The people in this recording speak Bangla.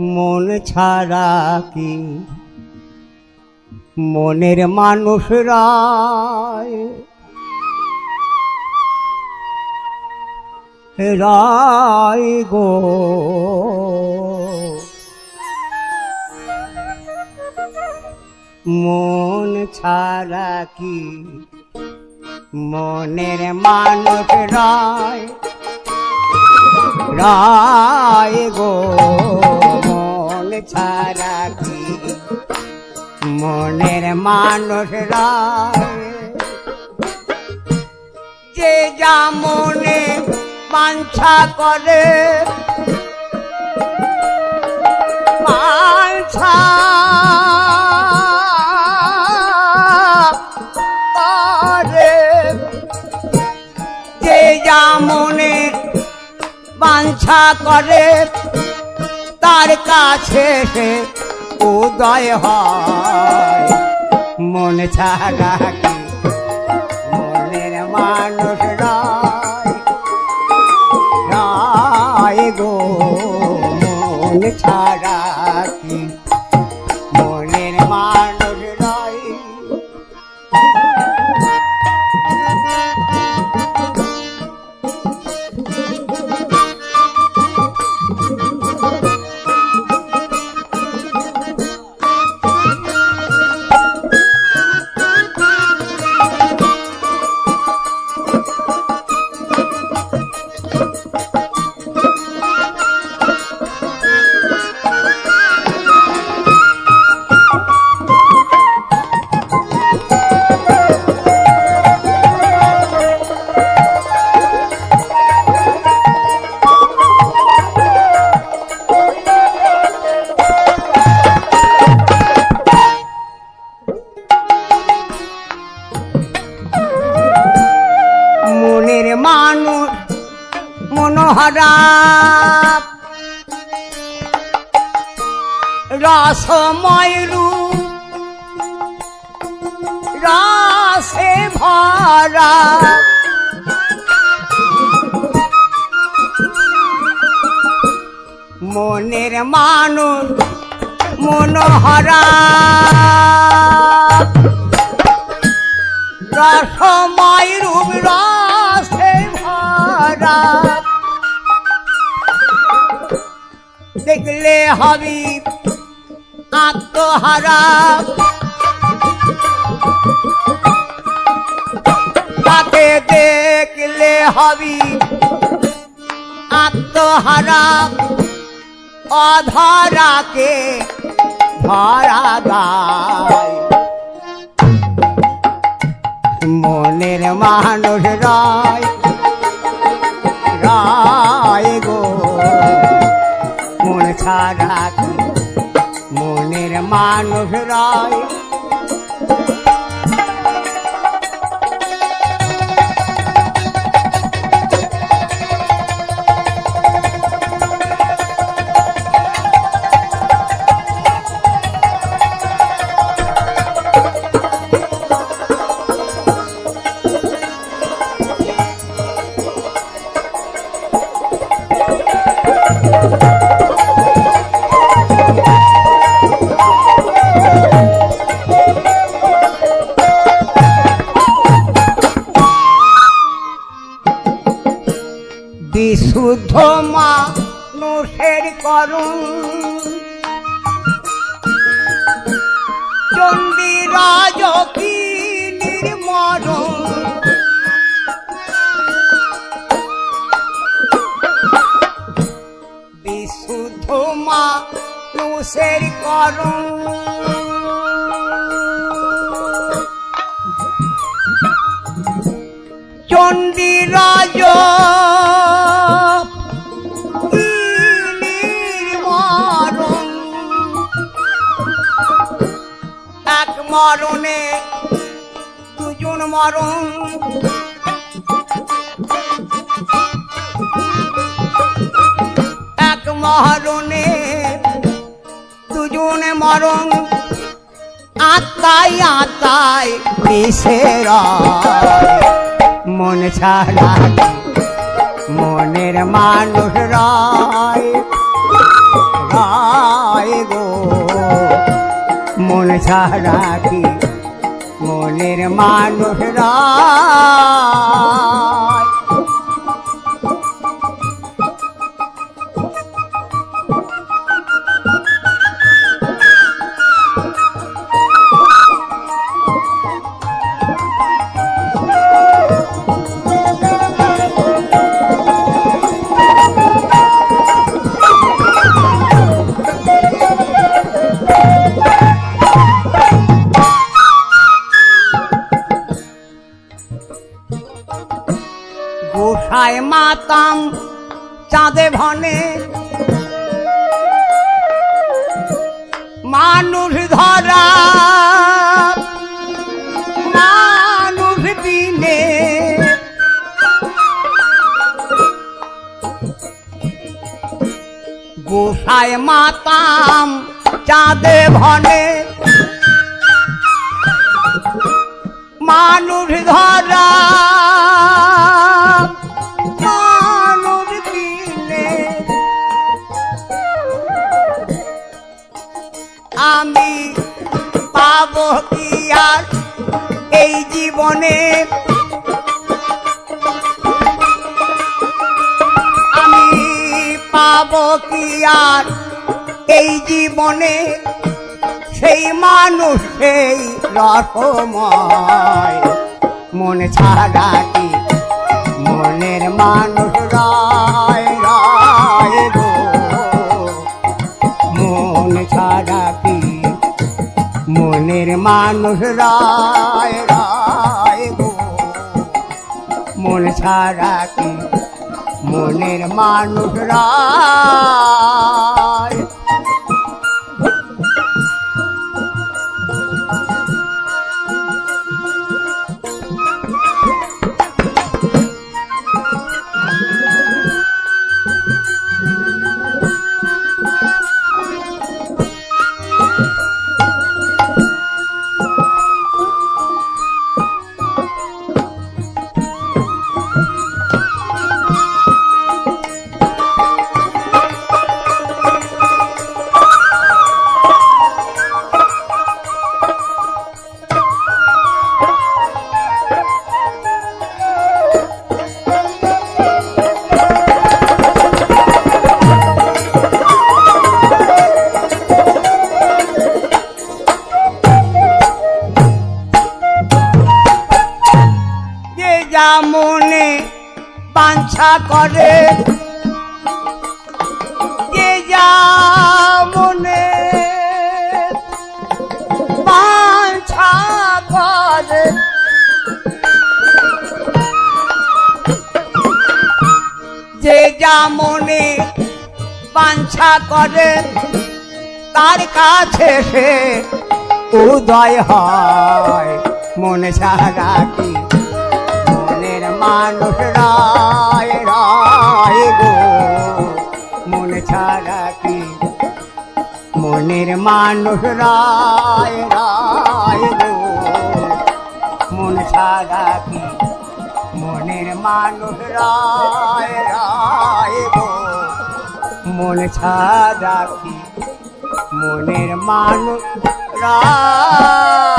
মন ছাড়া কি? মনের মানুষরা রায় গো। মন ছাড়া কি? মনের মানুষ রায় রায় গো। মন মনের মানুষ যে যা মনে বাঞ্ছা করে বাঞ্ছা যা মনে বাঞ্ছা করে তার কাছে উদয় হয়। মন ছাড়া কি মনের মানুষ মনোহরা রসময় রূপ রসে ভরা মনের মানুষ মনোহরা। রসময় রূপ রসে ভরা দেখলে হবি আত্মহারা দেখলে হবি আত্মহারা। অধরাকে ধরা গায় মনের মানুষ রায় রায়। ছাড়া কি মনের মানুষ রায় বিশুদ্ধ মানুষের করুণ। চণ্ডী রাজ কি নির্মরণ। বিশুদ্ধ মানুষের করুণ। মরণে দুজন মরণ। এক মরণে দুজনে মরণ। আত্মাই আত্মাই মিশের মন ছাড়া মনের মানুষ রায়। ছাড়া কি মনের গোসায় মাতাম চাঁদে ভনে। মানুষ ধরা মানুষ দিনে। গোসায় মাতাম চাঁদে ভনে। মানুষ ধরা জীবনে আমি পাব কি আর এই জীবনে? সেই মানুষ, সেই রসময় মন ছাড়া কি মনের মানুষ রায় মন ছাড়া কি মনের মানুষ রায়? ছাড়া কি মনের মানুষ করে। যে যা মনে বাঞ্ছা করে। যে যা মনে বাঞ্ছা করে, তার কাছে সে উদয় হয়। মনে ছাড়া কি মনের মানুষ মনের মানুষ রায় রায় মন সারা কি মনের মানুষ রায় রায় মন ছাড়া কি মনের মানুষ রায়।